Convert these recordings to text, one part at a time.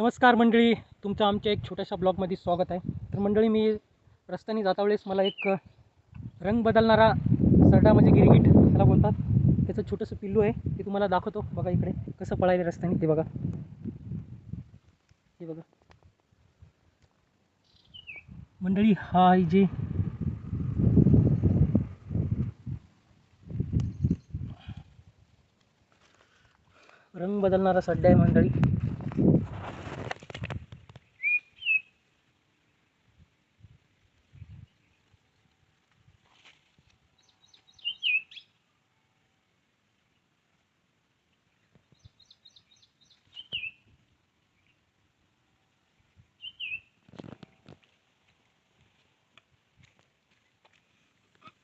नमस्कार मंडळी तुमचं आमच्या एक छोट्याशा ब्लॉगमध्ये स्वागत आहे. तर मंडळी मी रस्त्याने जाता वेळेस मला एक रंग बदलणारा सरडा म्हणजे गिरगिट त्याला बोलतात. त्याचं छोटंसं पिल्लू आहे ते तुम्हाला दाखवतो. बघा इकडे कसं पळायला रस्त्याने ते बघा. हे बघा. मंडळी हा जे रंग बदलणारा सड्डा आहे मंडळी.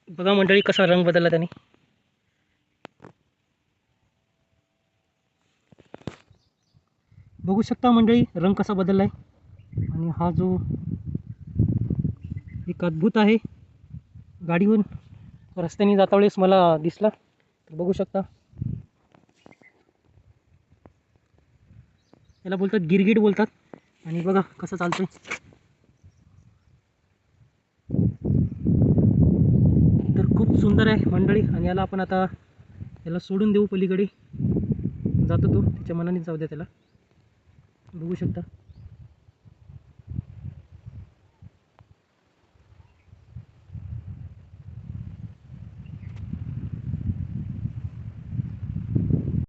बघा मंडळी कसा रंग बदलला त्याने. बघू शकता मंडळी रंग कसा बदलला आहे आणि हा जो एक अद्भुत आहे. गाडीहून रस्त्याने जाता वेळेस मला दिसला. तर बघू शकता. याला बोलतात गिरगिट बोलतात. आणि बघा कसं चालतंय. खूप सुंदर आहे मंडळी. आणि याला आपण आता याला सोडून देऊ पलीकडे. जातो तो त्याच्या मनाने जाऊ द्या त्याला. बघू शकता.